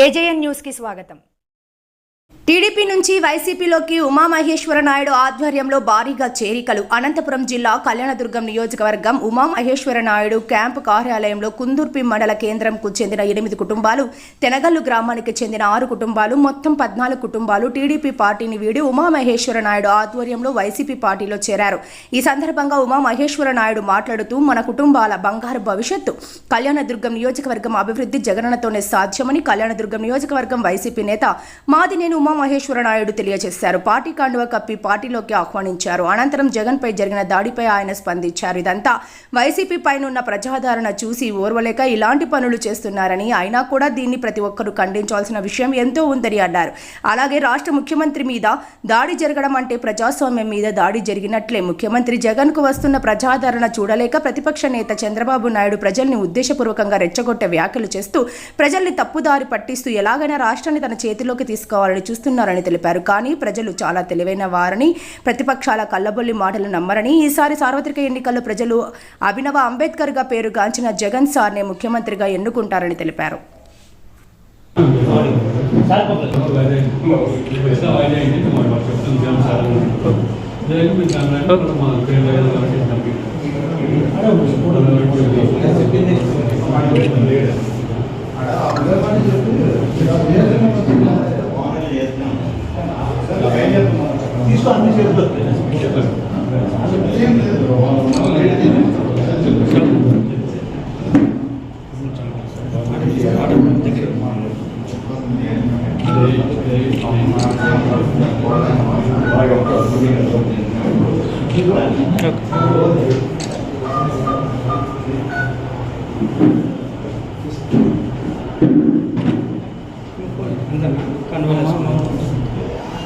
AJN న్యూస్కి స్వాగతం? TDP నుంచి వైసీపీలోకి ఉమామహేశ్వర నాయుడు ఆధ్వర్యంలో భారీగా చేరికలు. అనంతపురం జిల్లా కళ్యాణదుర్గం నియోజకవర్గం ఉమామహేశ్వర నాయుడు క్యాంపు కార్యాలయంలో కుందుర్పి మండల కేంద్రంకు చెందిన ఎనిమిది కుటుంబాలు తెనగల్లు గ్రామానికి చెందిన ఆరు కుటుంబాలు మొత్తం పద్నాలుగు కుటుంబాలు టీడీపీ పార్టీని వీడి ఉమామహేశ్వర నాయుడు ఆధ్వర్యంలో వైసీపీ పార్టీలో చేరారు. ఈ సందర్భంగా ఉమామహేశ్వర నాయుడు మాట్లాడుతూ మన కుటుంబాల బంగారు భవిష్యత్తు కళ్యాణదుర్గం నియోజకవర్గం అభివృద్ధి జగనన్నతోనే సాధ్యమని కళ్యాణదుర్గం నియోజకవర్గం వైసీపీ నేత మాది నేను నాయుడు తెలియజేశారు. పార్టీ కాండువ కప్పి పార్టీలోకి ఆహ్వానించారు. అనంతరం జగన్పై జరిగిన దాడిపై ఆయన స్పందించారు. ఇదంతా వైసీపీ పైనున్న ప్రజాదరణ చూసి ఓర్వలేక ఇలాంటి పనులు చేస్తున్నారని అయినా కూడా దీన్ని ప్రతి ఒక్కరూ ఖండించాల్సిన విషయం ఎంతో ఉందని అన్నారు. అలాగే రాష్ట్ర ముఖ్యమంత్రి మీద దాడి జరగడం అంటే ప్రజాస్వామ్యం మీద దాడి జరిగినట్లే. ముఖ్యమంత్రి జగన్కు వస్తున్న ప్రజాదరణ చూడలేక ప్రతిపక్ష నేత చంద్రబాబు నాయుడు ప్రజల్ని ఉద్దేశపూర్వకంగా రెచ్చగొట్టే వ్యాఖ్యలు చేస్తూ ప్రజల్ని తప్పుదారి పట్టిస్తూ ఎలాగైనా రాష్ట్రాన్ని తన చేతిలోకి తీసుకోవాలని చూస్తున్నారని తెలిపారు. కానీ ప్రజలు చాలా తెలివైన వారని ప్రతిపక్షాల కల్లబొల్లి మాటలు నమ్మరని ఈసారి సార్వత్రిక ఎన్నికల్లో ప్రజలు అభినవ అంబేద్కర్గా పేరుగాంచిన జగన్ సార్నే ముఖ్యమంత్రిగా ఎన్నుకుంటారని తెలిపారు. Look.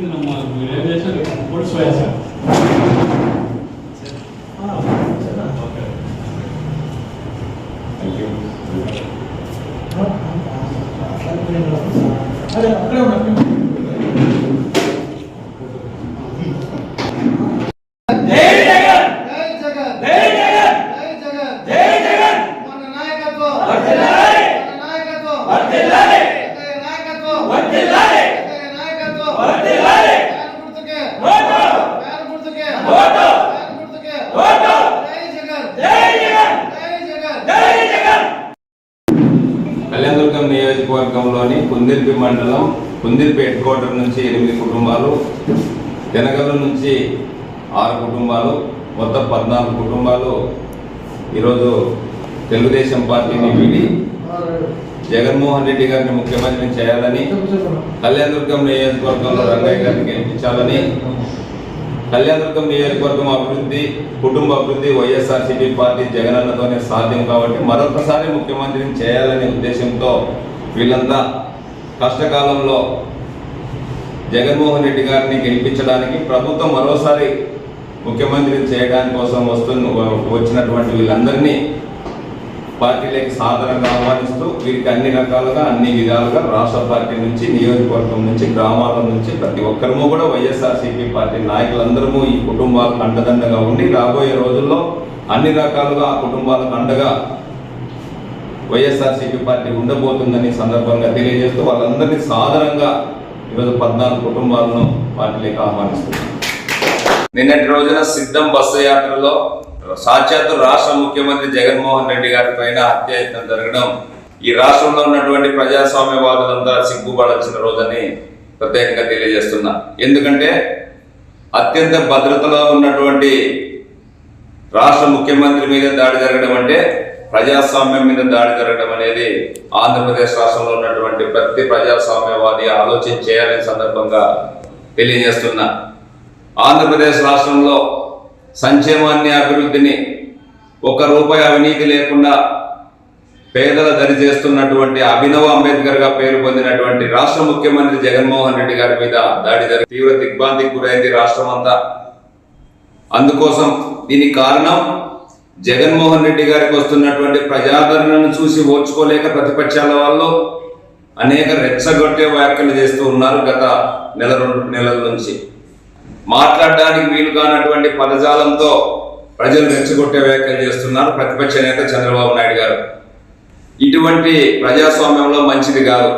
ఇది நம்ம రేడియేషన్ రిపోర్ట్ స్వయం సార్ అదే అక్కడ ఉన్న నియోజకవర్గంలోని కుందిర్పి మండలం కుందిర్పి హెడ్ క్వార్టర్ నుంచి ఎనిమిది కుటుంబాలు తెనగల నుంచి ఆరు కుటుంబాలు మొత్తం పద్నాలుగు కుటుంబాలు ఈరోజు తెలుగుదేశం పార్టీని వీడి జగన్మోహన్ రెడ్డి గారిని ముఖ్యమంత్రిని చేయాలని కళ్యాణదుర్గం నియోజకవర్గంలో రంగయ్య గారిని గెలిపించాలని కళ్యాణదుర్గం నియోజకవర్గం అభివృద్ధి కుటుంబ అభివృద్ధి వైఎస్ఆర్సీపీ పార్టీ జగనన్నతోనే సాధ్యం కాబట్టి మరొకసారి ముఖ్యమంత్రిని చేయాలనే ఉద్దేశంతో వీళ్ళంతా కష్టకాలంలో జగన్మోహన్ రెడ్డి గారిని గెలిపించడానికి ప్రభుత్వం మరోసారి ముఖ్యమంత్రిని చేయడానికి కోసం వస్తున్న వచ్చినటువంటి వీళ్ళందరినీ పార్టీలోకి సాధారణంగా ఆహ్వానిస్తూ వీరికి అన్ని రకాలుగా అన్ని విధాలుగా రాష్ట్ర పార్టీ నుంచి నియోజకవర్గం నుంచి గ్రామాల నుంచి ప్రతి ఒక్కరము కూడా వైఎస్ఆర్సీపీ పార్టీ నాయకులందరము ఈ కుటుంబాలకు అండదండగా ఉండి రాబోయే రోజుల్లో అన్ని రకాలుగా ఆ కుటుంబాలకు అండగా వైఎస్ఆర్సీపీ పార్టీ ఉండబోతుందని సందర్భంగా తెలియజేస్తూ వాళ్ళందరినీ సాధారణంగా ఈరోజు పద్నాలుగు కుటుంబాలను పార్టీలోకి ఆహ్వానిస్తున్నాం. నిన్నటి రోజున సిద్ధం బస్సు యాత్రలో సాక్షాత్తు రాష్ట్ర ముఖ్యమంత్రి జగన్మోహన్ రెడ్డి గారి పైన హత్యాయత్నం జరగడం ఈ రాష్ట్రంలో ఉన్నటువంటి ప్రజాస్వామ్యవాదులంతా సిగ్గుపడాల్సిన రోజని ప్రత్యేకంగా తెలియజేస్తున్నా. ఎందుకంటే అత్యంత భద్రతలో ఉన్నటువంటి రాష్ట్ర ముఖ్యమంత్రి మీద దాడి జరగడం అంటే ప్రజాస్వామ్యం మీద దాడి జరగడం అనేది ఆంధ్రప్రదేశ్ రాష్ట్రంలో ఉన్నటువంటి ప్రతి ప్రజాస్వామ్యవాది ఆలోచన చేయాలనే సందర్భంగా తెలియజేస్తున్నా. ఆంధ్రప్రదేశ్ రాష్ట్రంలో సంక్షేమాన్ని అభివృద్ధిని ఒక్క రూపాయి అవినీతి లేకుండా పేదల దరి చేస్తున్నటువంటి అభినవ అంబేద్కర్గా పేరు పొందినటువంటి రాష్ట్ర ముఖ్యమంత్రి జగన్మోహన్ రెడ్డి గారి మీద దాడి జరిగి తీవ్ర దిగ్భాంతికి గురైంది రాష్ట్రం అంతా అందుకోసం దీనికి కారణం జగన్మోహన్ రెడ్డి గారికి వస్తున్నటువంటి ప్రజాదరణను చూసి ఓర్చుకోలేక ప్రతిపక్షాల వాళ్ళు అనేక రెచ్చగొట్టే వ్యాఖ్యలు చేస్తూ ఉన్నారు గత నెల రెండు నెలల నుంచి. మాట్లాడడానికి వీలు కానటువంటి పదజాలంతో ప్రజలు రెచ్చగొట్టే వ్యాఖ్యలు చేస్తున్నారు ప్రతిపక్ష నేత చంద్రబాబు నాయుడు గారు. ఇటువంటి ప్రజాస్వామ్యంలో మంచిది కాదు.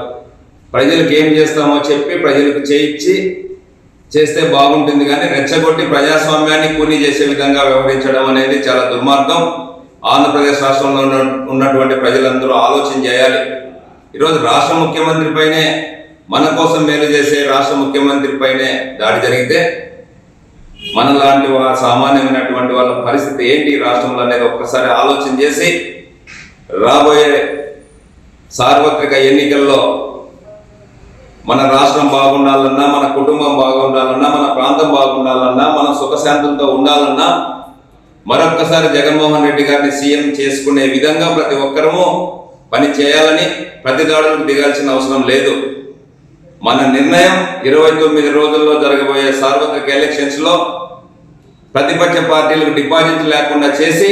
ప్రజలకు ఏం చేస్తామో చెప్పి ప్రజలకు చేయించి చేస్తే బాగుంటుంది కానీ రెచ్చగొట్టి ప్రజాస్వామ్యాన్ని కూని చేసే విధంగా వ్యవహరించడం అనేది చాలా దుర్మార్గం. ఆంధ్రప్రదేశ్ రాష్ట్రంలో ఉన్న- ఉన్నటువంటి ప్రజలందరూ ఆలోచన చేయాలి. ఈరోజు రాష్ట్ర ముఖ్యమంత్రి పైనే మన కోసం మేలు చేసే రాష్ట్ర ముఖ్యమంత్రి పైనే దాడి జరిగితే మనలాంటి వా- సామాన్యమైనటువంటి వాళ్ళ పరిస్థితి ఏంటి? రాష్ట్రంలో అనేది ఒక్కసారి ఆలోచన చేసి రాబోయే సార్వత్రిక ఎన్నికల్లో మన రాష్ట్రం బాగుండాలన్నా మన కుటుంబం బాగుండాలన్నా మన ప్రాంతం బాగుండాలన్నా మన సుఖశాంతంతో ఉండాలన్నా మరొక్కసారి జగన్మోహన్ రెడ్డి గారిని సీఎం చేసుకునే విధంగా ప్రతి ఒక్కరము పని చేయాలని ప్రతి దాడులకు దిగాల్సిన అవసరం లేదు. మన నిర్ణయం ఇరవై తొమ్మిది రోజుల్లో జరగబోయే సార్వత్రిక ఎలక్షన్స్లో ప్రతిపక్ష పార్టీలకు డిపాజిట్ లేకుండా చేసి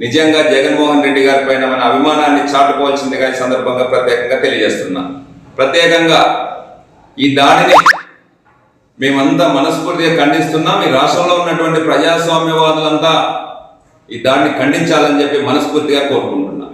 నిజంగా జగన్మోహన్ రెడ్డి గారి పైన మన అభిమానాన్ని చాటుకోవాల్సిందిగా ఈ సందర్భంగా ప్రత్యేకంగా తెలియజేస్తున్నా. ప్రత్యేకంగా ఈ దాడిని మేమంతా మనస్ఫూర్తిగా ఖండిస్తున్నాం. ఈ రాష్ట్రంలో ఉన్నటువంటి ప్రజాస్వామ్యవాదులంతా ఈ దాడిని ఖండించాలని చెప్పి మనస్ఫూర్తిగా కోరుకుంటున్నాం.